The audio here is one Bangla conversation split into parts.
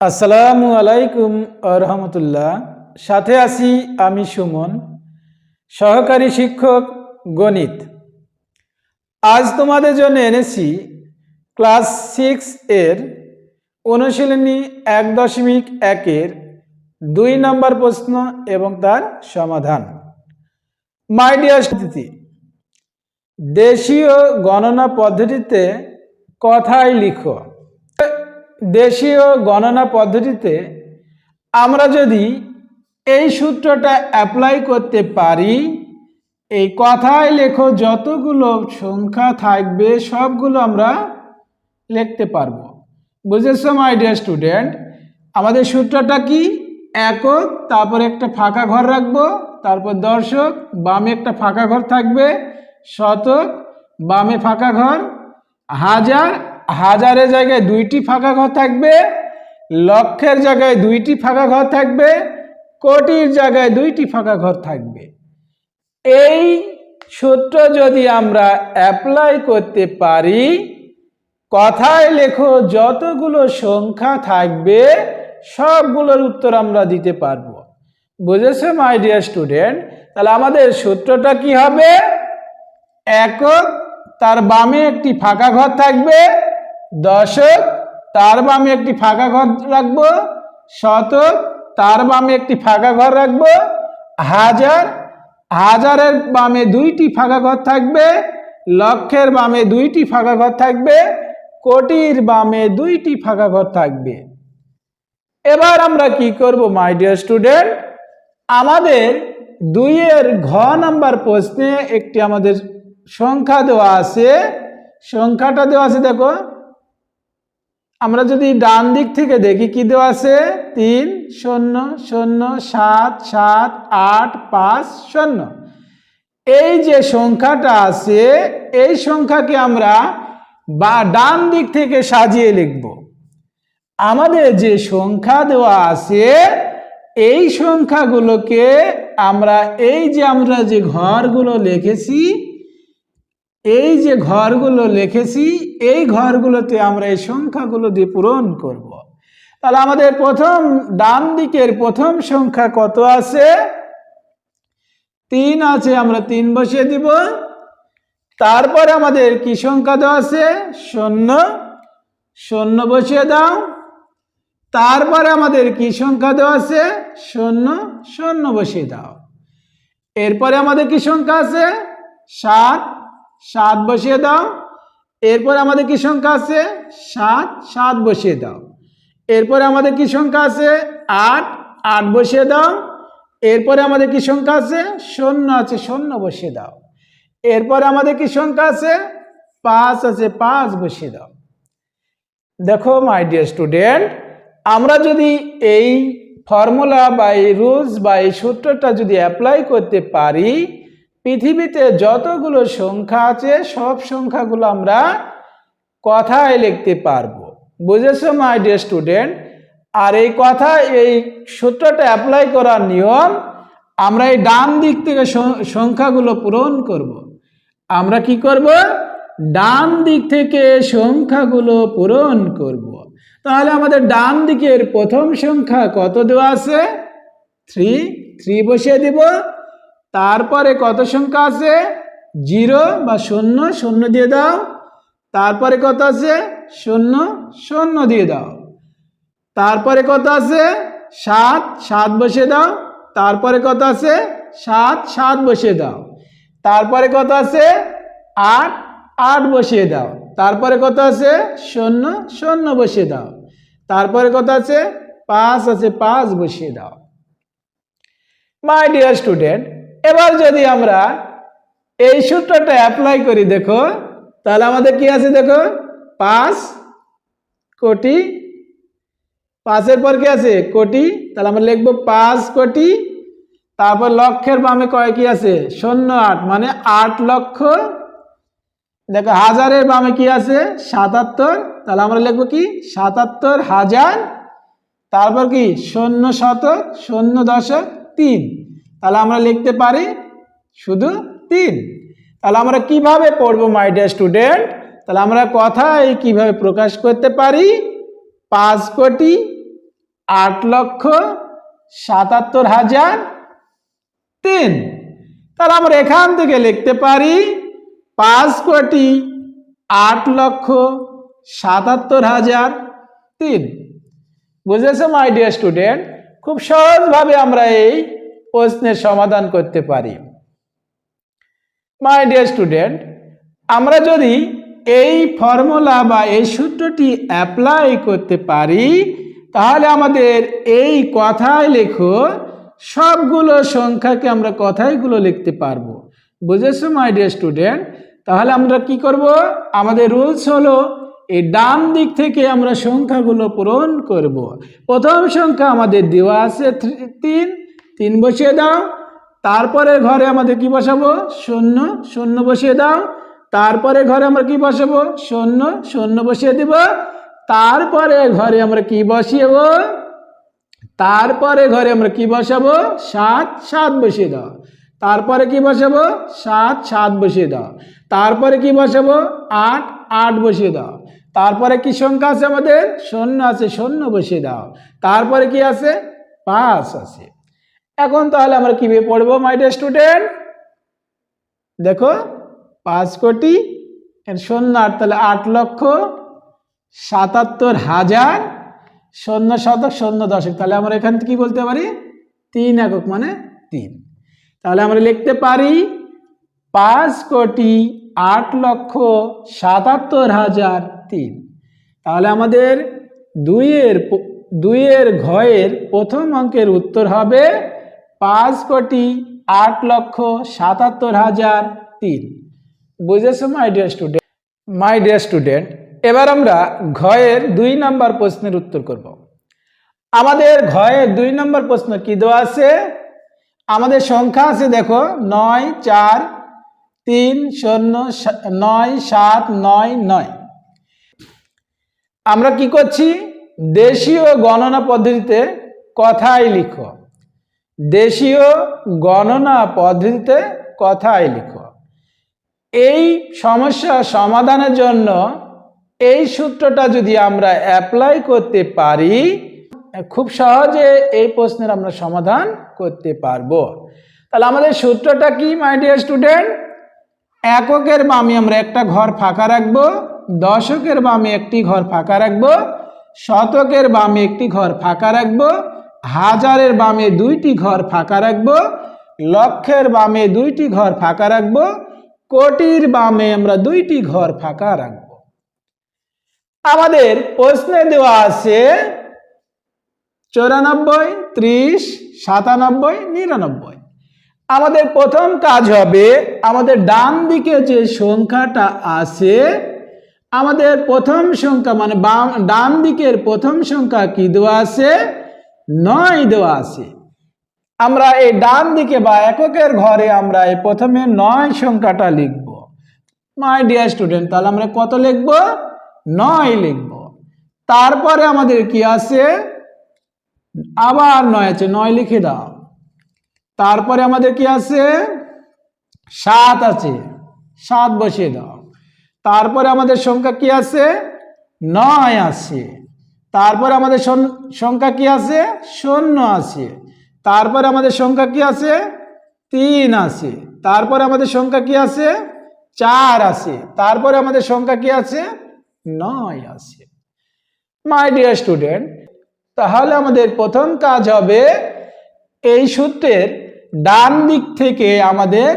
আসসালামু আলাইকুম রহমতুল্লাহ সাথে আছি আমি সুমন, সহকারী শিক্ষক গণিত। আজ তোমাদের জন্য এনেছি ক্লাস সিক্স এর অনুশীলনী এক দশমিক একের দুই নম্বর প্রশ্ন এবং তার সমাধান। মাই ডিয়ার স্মৃতি দেশীয় গণনা পদ্ধতিতে কথায় লিখো। দেশীয় গণনা পদ্ধতিতে আমরা যদি এই সূত্রটা অ্যাপ্লাই করতে পারি, এই কথায় লেখো যতগুলো সংখ্যা থাকবে সবগুলো আমরা লিখতে পারব। বুঝেছ মাই ডিয়ার স্টুডেন্ট আমাদের সূত্রটা কি? একক, তারপর একটা ফাঁকা ঘর রাখব, তারপর দর্শক, বামে একটা ফাঁকা ঘর থাকবে, শতক, বামে ফাঁকা ঘর, হাজার হাজারের জায়গায় দুইটি ফাঁকা ঘর থাকবে, লক্ষের জায়গায় দুইটি ফাঁকা ঘর থাকবে, কোটির জায়গায় দুইটি ফাঁকা ঘর থাকবে। এই সূত্র যদি আমরা অ্যাপ্লাই করতে পারি, কথায় লেখো যতগুলো সংখ্যা থাকবে, সবগুলোর উত্তর আমরা দিতে পারব। বুঝেছে মাই ডিয়ার স্টুডেন্ট তাহলে আমাদের সূত্রটা কি হবে? একক, তার বামে একটি ফাঁকা ঘর থাকবে দশক তার বামে একটি ফাঁকা ঘর রাখব শতক তার বামে একটি ফাঁকা ঘর রাখব, হাজার, হাজারের বামে দুইটি ফাঁকা ঘর থাকবে, লক্ষের বামে দুইটি ফাঁকা ঘর থাকবে, কোটির বামে দুইটি ফাঁকা ঘর থাকবে। এবার আমরা কি করব মাই ডিয়ার স্টুডেন্ট আমাদের দুইয়ের ঘ নাম্বার প্রশ্নে একটি আমাদের সংখ্যা দেওয়া আছে। সংখ্যাটা দেওয়া আছে, দেখো আমরা যদি ডান দিক থেকে দেখি, কি দেওয়া আছে? তিন, শূন্য শূন্য, সাত সাত, আট, পাঁচ, শূন্য। এই যে সংখ্যাটা আছে, এই সংখ্যাকে আমরা বা ডান দিক থেকে সাজিয়ে লিখব। আমাদের যে সংখ্যা দেওয়া আছে, এই সংখ্যাগুলোকে আমরা এই যে আমরা যে ঘরগুলো লিখেছি এই যে ঘরগুলো লিখেছি, এই ঘরগুলোতে আমরা এই সংখ্যাগুলো দিয়ে পূরণ করব। তাহলে আমাদের প্রথম, ডান দিকের প্রথম সংখ্যা কত আছে? তিন আছে, আমরা তিন বসিয়ে দিব। তারপরে আমাদের কি সংখ্যা দেওয়া আছে? শূন্য। শূন্য বসিয়ে দাও। তারপরে আমাদের কি সংখ্যা দেওয়া আছে? শূন্য। শূন্য বসিয়ে দাও। এরপরে আমাদের কি সংখ্যা আছে? সাত। সাত বসিয়ে দাও। এরপর আমাদের কি সংখ্যা আছে? সাত সাত বসিয়ে দাও। এরপরে আমাদের কি সংখ্যা আছে? আট আট বসিয়ে দাও। এরপরে আমাদের কি সংখ্যা আছে? শূন্য আছে, শূন্য বসিয়ে দাও। এরপরে আমাদের কি সংখ্যা আছে? পাঁচ আছে, পাঁচ বসিয়ে দাও। দেখো মাই ডিয়ার স্টুডেন্ট আমরা যদি এই ফর্মুলা বা এই রুলস বা এই সূত্রটা যদি অ্যাপ্লাই করতে পারি পৃথিবীতে যতগুলো সংখ্যা আছে, সব সংখ্যাগুলো আমরা কথায় লিখতে পারব। বুঝেছ মাই ডিয়ার স্টুডেন্ট আর এই কথা, এই সূত্রটা অ্যাপ্লাই করার নিয়ম, আমরা এই ডান দিক থেকে সংখ্যাগুলো পূরণ করব। আমরা কি করব? ডান দিক থেকে সংখ্যাগুলো পূরণ করব। তাহলে আমাদের ডান দিকের প্রথম সংখ্যা কত দেওয়া আছে? থ্রি থ্রি বসিয়ে দিব। তারপরে কত সংখ্যা আছে? জিরো বা শূন্য শূন্য দিয়ে দাও। তারপরে কত আছে? শূন্য শূন্য দিয়ে দাও। তারপরে কত আছে? সাত সাত বসিয়ে দাও। তারপরে কত আছে? সাত সাত বসিয়ে দাও। তারপরে কত আছে? আট আট বসিয়ে দাও। তারপরে কত আছে? শূন্য শূন্য বসিয়ে দাও। তারপরে কত আছে? পাঁচ আছে, পাঁচ বসিয়ে দাও। মাই ডিয়ার স্টুডেন্ট এবার যদি আমরা এই সূত্রটা অ্যাপ্লাই করি, দেখো, তাহলে আমাদের কি আছে দেখো? পাঁচ কোটি, পাঁচের পর কি আছে? কোটি, তাহলে আমরা লিখব পাঁচ কোটি, তারপর লক্ষের বামে কয় কি আছে? শূন্য আট মানে আট লক্ষ। দেখো, হাজারের বামে কি আছে? সাতাত্তর, তাহলে আমরা লিখব কি? সাতাত্তর হাজার, তারপর কি? শূন্য শতক, শূন্য দশক, তিন। তাহলে আমরা লিখতে পারি শুধু তিন। তাহলে আমরা কীভাবে পড়ব মাই ডিয়ার স্টুডেন্ট তাহলে আমরা কথায় কীভাবে প্রকাশ করতে পারি? পাঁচ কোটি আট লক্ষ সাতাত্তর হাজার তিন। তাহলে আমরা এখান থেকে লিখতে পারি, পাঁচ কোটি আট লক্ষ সাতাত্তর হাজার তিন। বুঝেছ মাই ডিয়ার স্টুডেন্ট খুব সহজভাবে আমরা এই প্রশ্নের সমাধান করতে পারি। মাই ডিয়ার স্টুডেন্ট আমরা যদি এই ফর্মুলা বা এই সূত্রটি অ্যাপ্লাই করতে পারি, তাহলে আমাদের এই কথায় লেখো, সবগুলো সংখ্যাকে আমরা কথাইগুলো লিখতে পারব। বুঝেছ মাই ডিয়ার স্টুডেন্ট তাহলে আমরা কি করব? আমাদের রুলস হলো, এই ডান দিক থেকে আমরা সংখ্যাগুলো পূরণ করব। প্রথম সংখ্যা আমাদের দেওয়া আছে তিন তিন বসিয়ে দাও তারপরে ঘরে আমাদের কি বসাবো? শূন্য শূন্য বসিয়ে দাও তারপরে ঘরে আমরা কি বসাবো? শূন্য শূন্য বসিয়ে দিব তারপরে ঘরে আমরা কি বসিয়েব? তারপরে ঘরে আমরা কি বসাবো? সাত সাত বসিয়ে দাও, তারপরে কি বসাবো? সাত সাত বসিয়ে দাও, তারপরে কি বসাবো? আট আট বসিয়ে দাও, তারপরে কি সংখ্যা আছে আমাদের? শূন্য আছে, শূন্য বসিয়ে দাও, তারপরে কি আছে? পাঁচ আছে। এখন তাহলে আমরা কীভাবে পড়ব মাই ডিয়ার স্টুডেন্ট দেখো, পাঁচ কোটি শূন্য আট তাহলে আট লক্ষ সাতাত্তর হাজার শূন্য শতক শূন্য দশক। তাহলে আমরা এখান থেকে কি বলতে পারি? তিন একক মানে তিন। তাহলে আমরা লিখতে পারি, পাঁচ কোটি আট লক্ষ সাতাত্তর হাজার তিন। তাহলে আমাদের দুইয়ের দুইয়ের ঘয়ের প্রথম অঙ্কের উত্তর হবে পাঁচ কোটি আট লক্ষ সাতাত্তর হাজার তিন। বুঝেছ my dear student my dear student এবার আমরা ঘয়ের দুই নাম্বার প্রশ্নের উত্তর করব। আমাদের ঘয়ের দুই নম্বর প্রশ্ন কি দেওয়া আছে? আমাদের সংখ্যা আছে, দেখো, নয়, চার, তিন, শূন্য নয়, সাত, নয় নয়। আমরা কি করছি? দেশীয় গণনা পদ্ধতিতে কথাই লিখো। দেশীয় গণনা পদ্ধতিতে কথাই লিখো। এই সমস্যা সমাধানের জন্য এই সূত্রটা যদি আমরা অ্যাপ্লাই করতে পারি, খুব সহজে এই প্রশ্নের আমরা সমাধান করতে পারব। তাহলে আমাদের সূত্রটা কি মাই ডিয়ার স্টুডেন্ট এককের বামে আমরা একটা ঘর ফাঁকা রাখব, দশকের বামে একটি ঘর ফাঁকা রাখব, শতকের বামে একটি ঘর ফাঁকা রাখব হাজারের বামে দুইটি ঘর ফাঁকা রাখব, লক্ষের বামে দুইটি ঘর ফাঁকা রাখব, কোটির বামে আমরা দুইটি ঘর ফাঁকা রাখব। আমাদের প্রশ্নে দেওয়া আছে চৌরানব্বই, ত্রিশ, সাতানব্বই, নিরানব্বই। আমাদের প্রথম কাজ হবে, আমাদের ডান দিকে যে সংখ্যাটা আছে, আমাদের প্রথম সংখ্যা মানে বাম ডান দিকের প্রথম সংখ্যা কি দেওয়া আছে? নয় দেওয়া আছে আমরা এই ডান দিকে বা এককের ঘরে আমরা এই প্রথমে নয় সংখ্যাটা লিখব। মাই ডিয়ার স্টুডেন্ট তাহলে আমরা কত লিখব? নয় লিখব। তারপরে আমাদের কি আছে? আবার নয় আছে, নয় লিখে দাও। তারপরে আমাদের কি আছে? সাত আছে, সাত বসিয়ে দাও। তারপরে আমাদের সংখ্যা কি আছে? নয় আছে। তারপরে আমাদের সংখ্যা কি আছে? শূন্য আছে। তারপরে আমাদের সংখ্যা কি আছে? তিন আছে। তারপরে আমাদের সংখ্যা কি আছে? চার আছে। তারপরে আমাদের সংখ্যা কি আছে? নয় আছে। মাই ডিয়ার স্টুডেন্ট তাহলে আমাদের প্রথম কাজ হবে এই সূত্রের ডান দিক থেকে আমাদের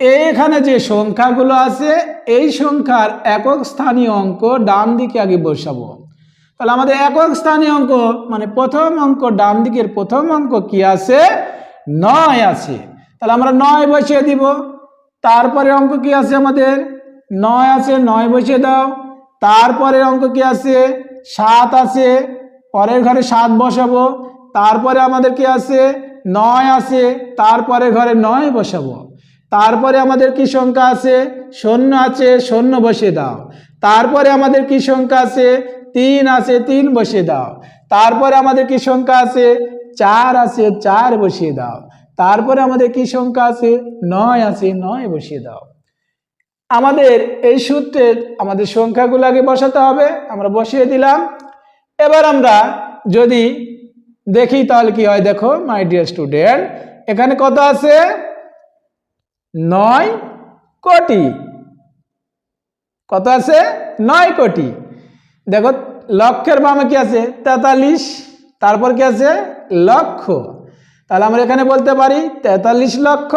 এখানে যে সংখ্যাগুলো আছে, এই সংখ্যার একক স্থানীয় অঙ্ক ডান দিকে আগে বসাবো। তাহলে আমাদের একক স্থানীয় অঙ্ক মানে প্রথম অঙ্ক, ডান দিকের প্রথম অঙ্ক কি আছে? নয় আছে। তাহলে আমরা নয় বসিয়ে দিব। তারপরে অঙ্ক কি আছে আমাদের? নয় আছে, নয় বসিয়ে দাও। তারপরে অঙ্ক কি আছে? সাত আছে। পরের ঘরে সাত বসাবো। তারপরে আমাদের কি আছে? নয় আছে। তারপরে ঘরে নয় বসাবো। তারপরে আমাদের কি সংখ্যা আছে? শূন্য আছে, শূন্য বসিয়ে দাও। তারপরে আমাদের কি সংখ্যা আছে? তিন আছে, তিন বসিয়ে দাও। তারপরে আমাদের কি সংখ্যা আছে? চার আছে, চার বসিয়ে দাও। তারপরে আমাদের কি সংখ্যা আছে? নয় আছে, নয় বসিয়ে দাও। আমাদের এই সূত্রের আমাদের সংখ্যাগুলো আগে বসাতে হবে। আমরা বসিয়ে দিলাম। এবার আমরা যদি দেখি তাহলে কি হয়? দেখো মাই ডিয়ার স্টুডেন্ট এখানে কত আছে? নয় কোটি। কত আছে? নয় কোটি। দেখো লক্ষের বামে কি আছে? তেতাল্লিশ। তারপর কি আছে? লক্ষ। তাহলে আমরা এখানে বলতে পারি, তেতাল্লিশ লক্ষ।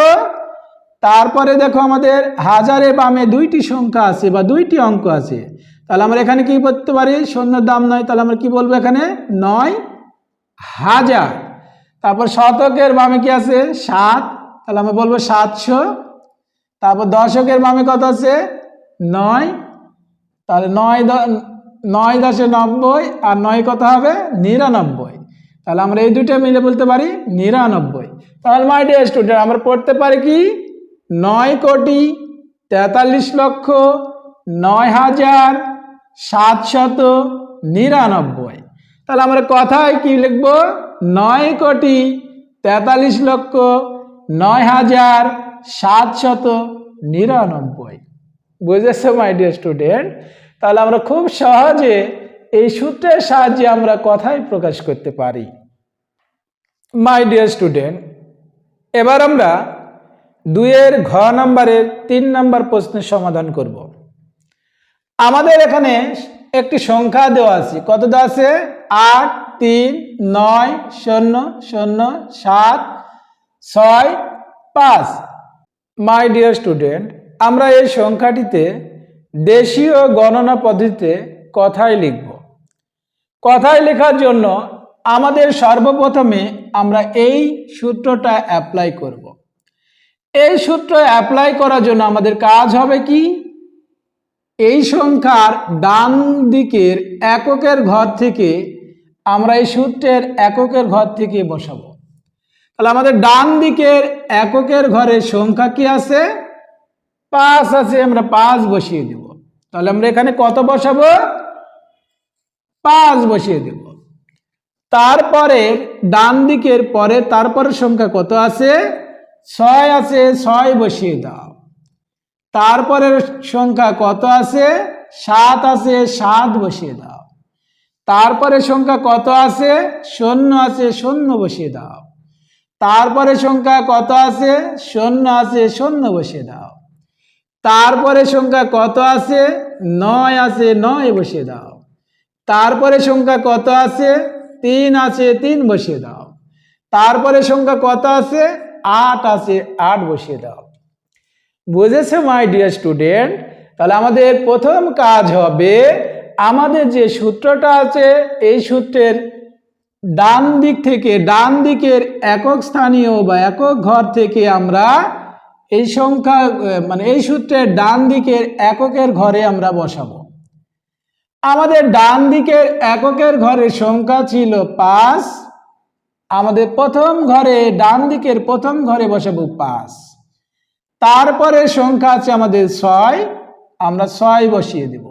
তারপরে দেখো আমাদের হাজারের বামে দুইটি সংখ্যা আছে বা দুইটি অঙ্ক আছে। তাহলে আমরা এখানে কি করতে পারি? শূন্যের দাম নয়। তাহলে আমরা কি বলব এখানে? নয় হাজার। তারপর শতকের বামে কি আছে? সাত। তাহলে আমরা বলব সাতশো। তারপর দশকের বামে কত আছে? নয়। তাহলে নয় নয় দশে নব্বই আর নয় কত হবে? নিরানব্বই। তাহলে আমরা এই দুটো মিলে বলতে পারি নিরানব্বই। তাহলে মাই ডিয়ার স্টুডেন্ট আমরা পড়তে পারি কি? নয় কোটি তেতাল্লিশ লক্ষ নয় হাজার সাতশত নিরানব্বই। তাহলে আমরা কথায় কি লিখব? নয় কোটি তেতাল্লিশ লক্ষ নয় হাজার সাতশত নিরানব্বই। বুঝেছ মাই ডিয়ার স্টুডেন্ট তাহলে আমরা খুব সহজে এই সূত্রের সাহায্যে আমরা কথাই প্রকাশ করতে পারি। মাই ডিয়ার স্টুডেন্ট এবার আমরা দুইয়ের ঘ নম্বরের তিন নম্বর প্রশ্নের সমাধান করব। আমাদের এখানে একটি সংখ্যা দেওয়া আছে। কত দেওয়া আছে? আট, তিন, নয়, শূন্য শূন্য, সাত, ছয়, পাঁচ। মাই ডিয়ার স্টুডেন্ট আমরা এই সংখ্যাটিতে দেশীয় গণনা পদ্ধতিতে কথাই লিখব। কথায় লেখার জন্য আমাদের সর্বপ্রথমে আমরা এই সূত্রটা অ্যাপ্লাই করব। এই সূত্র অ্যাপ্লাই করার জন্য আমাদের কাজ হবে কি? এই সংখ্যার ডান দিকের এককের ঘর থেকে আমরা এই সূত্রের এককের ঘর থেকে বসাবো। তাহলে আমাদের ডান দিকের এককের ঘরের সংখ্যা কি আছে? পাঁচ আছে, আমরা পাঁচ বসিয়ে দেব। তাহলে আমরা এখানে কত বসাবো? পাঁচ বসিয়ে দেব। তারপরে ডান দিকের পরে তারপরের সংখ্যা কত আছে? ছয় আছে, ছয় বসিয়ে দাও। তারপরের সংখ্যা কত আছে? সাত আছে, সাত বসিয়ে দাও। তারপরে সংখ্যা কত আছে? শূন্য আছে, শূন্য বসিয়ে দাও। তারপরে সংখ্যা কত আছে? শূন্য আছে, শূন্য বসিয়ে দাও। তারপরে সংখ্যা কত আছে? নয় আছে, নয় বসিয়ে দাও। তারপরে সংখ্যা কত আছে? তিন আছে, তিন বসিয়ে দাও। তারপরে সংখ্যা কত আছে? আট আছে, আট বসিয়ে দাও। বুঝেছে মাই ডিয়ার স্টুডেন্ট তাহলে আমাদের প্রথম কাজ হবে, আমাদের যে সূত্রটা আছে, এই সূত্রের ডান দিক থেকে, ডান দিকের একক স্থানীয় বা একক ঘর থেকে আমরা এই সংখ্যা মানে এই সূত্রের ডান দিকের এককের ঘরে আমরা বসাবো। আমাদের ডান দিকের এককের ঘরের সংখ্যা ছিল পাঁচ। আমাদের প্রথম ঘরে, ডান দিকের প্রথম ঘরে বসাবো পাঁচ। তারপরে সংখ্যা আছে আমাদের ছয়। আমরা ছয় বসিয়ে দিব।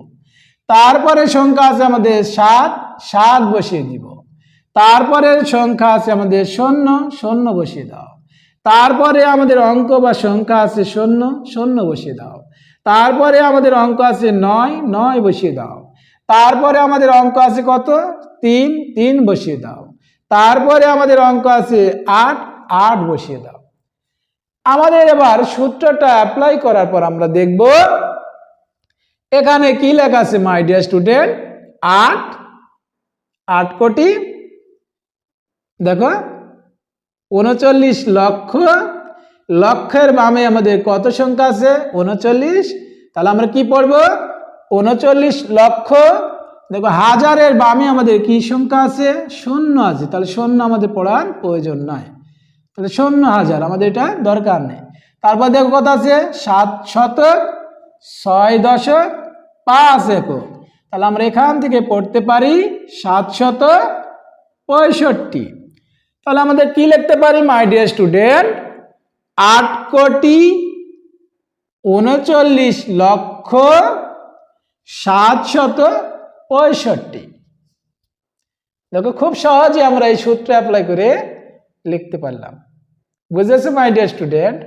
তারপরে সংখ্যা আছে আমাদের সাত। সাত বসিয়ে দিব। তারপরে সংখ্যা আছে আমাদের শূন্য। শূন্য বসিয়ে দাও। তারপরে আমাদের অঙ্ক বা সংখ্যা আছে শূন্য শূন্য বসিয়ে দাও। তারপরে আমাদের অঙ্ক আছে নয় নয় বসিয়ে দাও। তারপরে আমাদের অঙ্ক আছে কত? তিন তিন বসিয়ে দাও। তারপরে আমাদের অঙ্ক আছে আট আট বসিয়ে দাও। আমাদের এবার সূত্রটা অ্যাপ্লাই করার পর আমরা দেখব, এখানে কি লেখা আছে মাই ডিয়ার স্টুডেন্ট আট আট কোটি। দেখো উনচল্লিশ লক্ষ, লক্ষের বামে আমাদের কত সংখ্যা আছে? উনচল্লিশ। তাহলে আমরা কি পড়ব? উনচল্লিশ লক্ষ, দেখো হাজারের বামে আমাদের কি সংখ্যা আছে? শূন্য আছে। তাহলে শূন্য আমাদের পড়ার প্রয়োজন নয়। তাহলে শূন্য হাজার, আমাদের এটা দরকার নেই। তারপর দেখো কত আছে? সাত শতক, ছয় দশক, পাঁচ একক। তাহলে আমরা এখান থেকে পড়তে পারি সাত সাতশত পঁয়ষট্টি। তাহলে আমাদের কি লিখতে পারি মাই ডিয়ার স্টুডেন্ট আট কোটি উনচল্লিশ লক্ষ সাতশত পঁয়ষট্টি। দেখো, খুব সহজে আমরা এই সূত্র অ্যাপ্লাই করে লিখতে পারলাম। বুঝেছ my dear student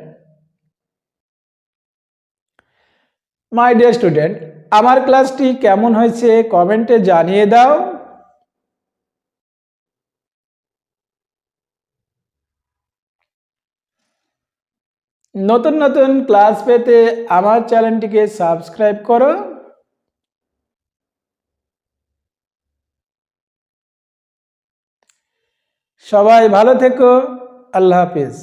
my dear student আমার ক্লাসটি কেমন হয়েছে? কমেন্টে জানিয়ে দাও। নতুন নতুন ক্লাস পেতে আমার চ্যানেলটিকে সাবস্ক্রাইব করো। সবাই ভালো থেকো। আল্লাহ হাফিজ।